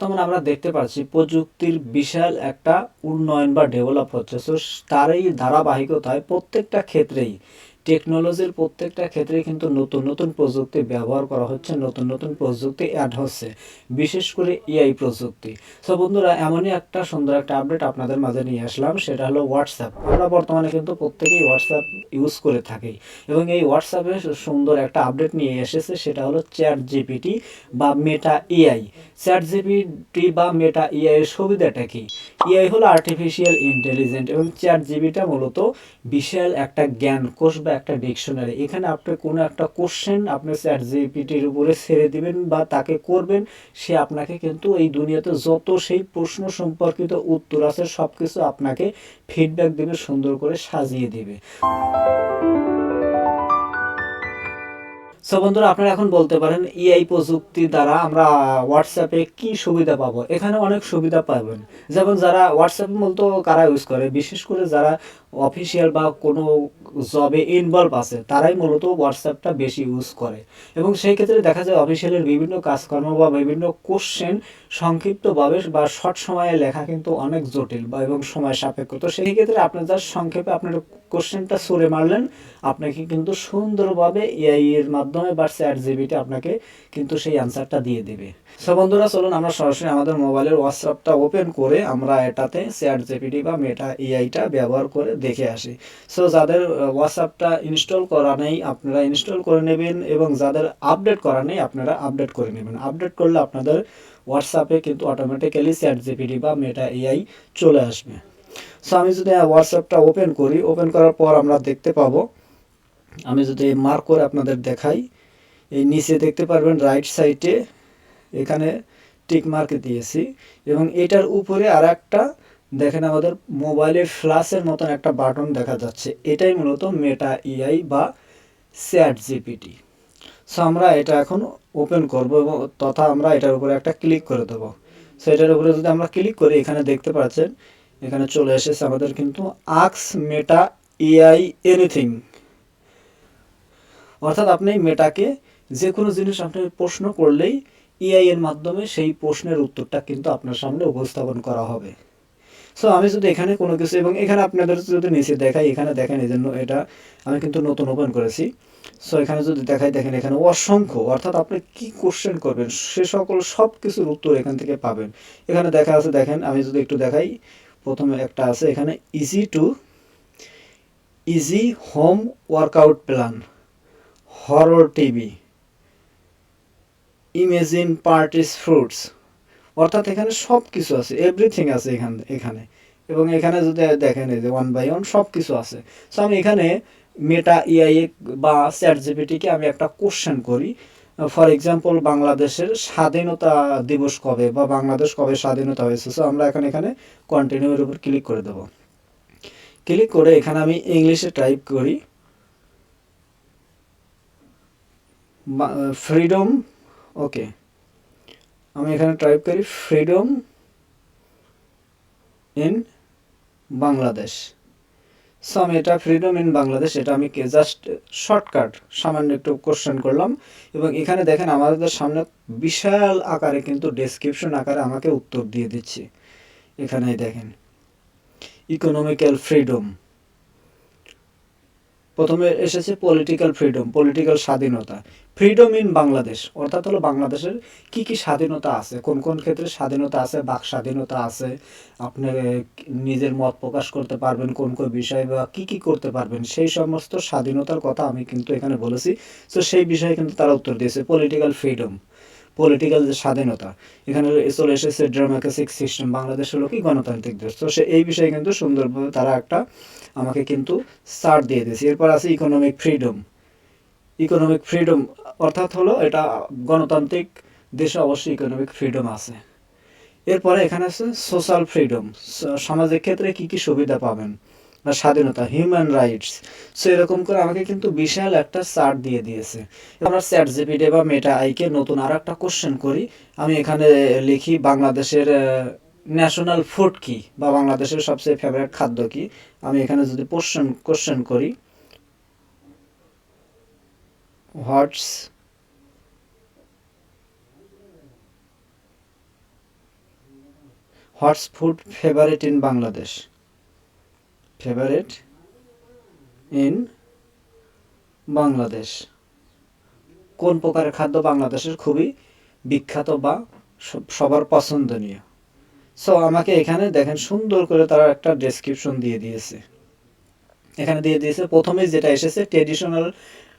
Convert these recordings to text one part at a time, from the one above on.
বর্তমানে আমরা দেখতে পাচ্ছি প্রযুক্তির বিশাল একটা উন্নয়ন বা ডেভেলপ হচ্ছে। সো তারই ধারাবাহিকতায় প্রত্যেকটা ক্ষেত্রেই টেকনোলজির প্রত্যেকটা ক্ষেত্রে কিন্তু নতুন নতুন প্রযুক্তি ব্যবহার করা হচ্ছে, নতুন নতুন প্রযুক্তি অ্যাড হচ্ছে, বিশেষ করে এআই প্রযুক্তি। সো বন্ধুরা, এমনই একটা সুন্দর একটা আপডেট আপনাদের মাঝে নিয়ে আসলাম, সেটা হলো হোয়াটসঅ্যাপ আমরা বর্তমানে কিন্তু প্রত্যেকেই হোয়াটসঅ্যাপ ইউজ করে থাকি এবং এই হোয়াটসঅ্যাপে সুন্দর একটা আপডেট নিয়ে এসেছে, সেটা হলো চ্যাট জিপিটি বা মেটা এআই চ্যাট জিপিটি বা মেটা এআই এর সুবিধাটা কি? এআই হলো আর্টিফিশিয়াল ইন্টেলিজেন্ট এবং চ্যাট জিবিটা মূলত বিশাল একটা জ্ঞান কোষ একটা ডিকশনারি এখানে আপনি কোনো একটা কোশ্চেন আপনি চ্যাট জিপিটির উপরে ছেড়ে দিবেন বা তাকে করবেন, সে আপনাকে কিন্তু এই দুনিয়াতে যত সেই প্রশ্ন সম্পর্কিত উত্তর আছে সব কিছু আপনাকে ফিডব্যাক দেবে, সুন্দর করে সাজিয়ে দিবে। সো বন্ধুরা, আপনারা এখন বলতে পারেন ইআই প্রযুক্তি দ্বারা আমরা হোয়াটসঅ্যাপে কি সুবিধা পাবো? এখানে অনেক সুবিধা পাবেন। যেমন যারা হোয়াটসঅ্যাপ মূলত কারা ইউজ করে? বিশেষ করে যারা অফিসিয়াল বা কোনো জবে ইনভলভ আছে, তারাই মূলত হোয়াটসঅ্যাপটা বেশি ইউজ করে। এবং সেই ক্ষেত্রে দেখা যায় অফিসিয়ালের বিভিন্ন কাজকর্ম বা বিভিন্ন কোশ্চেন সংক্ষিপ্তভাবে বা শর্ট সময়ে লেখা কিন্তু অনেক জটিল বা এবং সময় সাপেক্ষ। তো সেই ক্ষেত্রে আপনি যার সংক্ষেপে আপনার কোশ্চেনটা সরে মারলেন, আপনাকে কিন্তু সুন্দরভাবে এআই এর মাধ্যমে বা চ্যাট জিবিটি আপনাকে কিন্তু সেই অ্যান্সারটা দিয়ে দেবে। সো বন্ধুরা, চলুন আমরা সরাসরি আমাদের মোবাইলের হোয়াটসঅ্যাপটা ওপেন করে আমরা এটাতে চ্যাট জিপিটি বা মেটা এআইটা ব্যবহার করে দেখে আসি। সো যাদের হোয়াটসঅ্যাপটা ইনস্টল করা নেই, আপনারা ইনস্টল করে নেবেন এবং যাদের আপডেট করা নেই, আপনারা আপডেট করে নেবেন। আপডেট করলে আপনাদের হোয়াটসঅ্যাপে কিন্তু অটোমেটিক্যালি চ্যাট জিপিটি বা মেটা এআই চলে আসবে। সো আমি যদি হোয়াটসঅ্যাপটা ওপেন করি ওপেন করার পর আমরা দেখতে পাবো, আমি যদি মার্ক করে আপনাদের দেখাই, এই নিচে দেখতে পারবেন রাইট সাইডে এখানে টিক মার্ক দিয়েছি এবং এটার উপরে আর একটা দেখেন আমাদের মোবাইলের ফ্ল্যাশের মতন একটা বাটন দেখা যাচ্ছে। এটাই মূলত মেটা ইআই বা স্যাট জিপিটি সো আমরা এটা এখন ওপেন করব এবং তথা আমরা এটার উপরে একটা ক্লিক করে দেবো। সো এটার উপরে যদি আমরা ক্লিক করি, এখানে দেখতে পাচ্ছেন, এখানে চলে এসেছে আমাদের কিন্তু আক্স মেটা এআই এনিথিং অর্থাৎ আপনি মেটাকে যে কোনো জিনিস আপনি প্রশ্ন করলেই এআই এর মাধ্যমে সেই প্রশ্নের উত্তরটা কিন্তু আপনার সামনে উপস্থাপন করা হবে। সো আমি যদি এখানে কোনো কিছু, এবং এখানে আপনাদের যদি নিচে দেখাই, এখানে দেখেন এই জন্য এটা আমি কিন্তু নতুন ওপেন করেছি। সো এখানে যদি দেখাই, দেখেন এখানে অসংখ্য, অর্থাৎ আপনি কি কোশ্চেন করবেন, সে সকল সব কিছুর উত্তর এখান থেকে পাবেন। এখানে দেখা আছে, দেখেন, আমি যদি একটু দেখাই, প্রথমে একটা আছে, এখানে easy to easy home workout plan horror TV imagine parties fruits অর্থাৎ এখানে সব কিছু আছে এভরিথিং আছে এখানে এখানে। এবং এখানে যদি দেখেন এই যে ওয়ান বাই ওয়ান সব কিছু আছে। সো আমি এখানে মেটা ইআই বা চ্যাট জিপিটিকে আমি একটা কোশ্চেন করি। ফর এক্সাম্পল বাংলাদেশের স্বাধীনতা দিবস কবে বা বাংলাদেশ কবে স্বাধীনতা হয়েছে? সো আমরা এখন এখানে কন্টিনিউর উপর ক্লিক করে দেব। ক্লিক করে এখানে আমি ইংলিশে টাইপ করি। ফ্রিডম ওকে আমি এখানে টাইপ করি ফ্রিডম ইন বাংলাদেশ সো আমি এটা ফ্রিডম ইন বাংলাদেশ এটা আমি কে জাস্ট শর্টকাট সামান্য একটু কোশ্চেন করলাম। এবং এখানে দেখেন আমাদের সামনে বিশাল আকারে কিন্তু ডেসক্রিপশন আকারে আমাকে উত্তর দিয়ে দিচ্ছে। এখানেই দেখেন ইকোনমিক্যাল ফ্রিডম প্রথমে এসেছে পলিটিক্যাল ফ্রিডম পলিটিক্যাল স্বাধীনতা। ফ্রিডম ইন বাংলাদেশ অর্থাৎ হলো বাংলাদেশের কি কি স্বাধীনতা আছে, কোন কোন ক্ষেত্রে স্বাধীনতা আছে, বাক স্বাধীনতা আছে আপনি নিজের মত প্রকাশ করতে পারবেন, কোন কোন বিষয়ে বা কি কি করতে পারবেন, সেই সমস্ত স্বাধীনতার কথা আমি কিন্তু এখানে বলেছি। তো সেই বিষয়ে কিন্তু তারা উত্তর দিয়েছে পলিটিক্যাল ফ্রিডম পলিটিক্যাল যে স্বাধীনতা, এখানে চলে এসেছে ড্রামাকেসিক সিস্টেম বাংলাদেশ হলো কি গণতান্ত্রিক দেশ। তো সে, এই বিষয়ে কিন্তু সুন্দরভাবে তারা একটা আমাকে কিন্তু ছাড় দিয়ে দিয়েছে। এরপর আছে ইকোনমিক ফ্রিডম ইকোনমিক ফ্রিডম অর্থাৎ হলো এটা গণতান্ত্রিক দেশে অবশ্যই ইকোনমিক ফ্রিডম আছে। এরপরে এখানে আছে সোশ্যাল ফ্রিডম সামাজিক ক্ষেত্রে কি কি সুবিধা পাবেন? বা স্বাধীনতা হিউম্যান রাইটস সো এরকম করে আমাকে কিন্তু বিশাল একটা চার্ট দিয়ে দিয়েছে। আমরা চ্যাট জিপিডি বা মেটা আইকে নতুন আর একটা কোশ্চেন করি। আমি এখানে লিখি, বাংলাদেশের ন্যাশনাল ফুড কি? বা, বাংলাদেশের সবচেয়ে ফেভারিট খাদ্য কি? আমি এখানে যদি কোশ্চেন কোশ্চেন করি what's what's food favourite in Bangladesh favourite in Bangladesh কোন প্রকারের খাদ্য বাংলাদেশের খুবই বিখ্যাত বা সবার পছন্দনীয়? সো আমাকে এখানে দেখেন সুন্দর করে তারা একটা ডেসক্রিপশন দিয়ে দিয়েছে। এখানে দিয়ে দিয়েছে, প্রথমে যেটা এসেছে ট্রেডিশনাল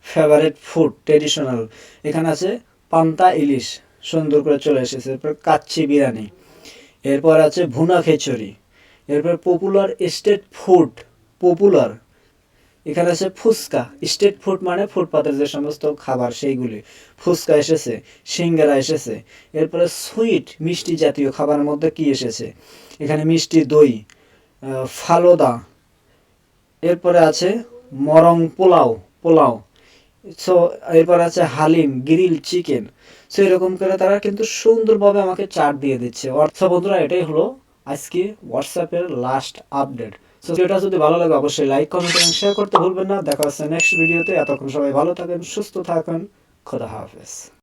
ফেভারেট ফুড ট্রেডিশনাল এখানে আছে পান্তা ইলিশ, সুন্দর করে চলে এসেছে। এরপর কাচ্চি বিরিয়ানি। এরপর আছে ভুনা খিচুড়ি। এরপর পপুলার স্টেট ফুড পপুলার এখানে আছে ফুচকা। স্টেট ফুড মানে ফুটপাতের যে সমস্ত খাবার সেইগুলি। ফুচকা এসেছে, সিঙ্গারা এসেছে, এরপরে সুইট মিষ্টি জাতীয় খাবারের মধ্যে কি এসেছে? এখানে মিষ্টি দই ফালোদা, এরপরে আছে মরং পোলাও পোলাও। সো এরপর আছে হালিম গ্রিল চিকেন সো এরকম করে তারা কিন্তু সুন্দরভাবে আমাকে চার্ট দিয়ে দিচ্ছে। অর্থাৎ বন্ধুরা, এটাই হলো আজকে হোয়াটসঅ্যাপের লাস্ট আপডেট সো ভিডিওটা যদি ভালো লাগে, অবশ্যই লাইক কমেন্ট এবং শেয়ার করতে ভুলবেন না। দেখা হচ্ছে নেক্সট ভিডিওতে এতক্ষণ সবাই ভালো থাকেন, সুস্থ থাকেন। খোদা হাফেজ।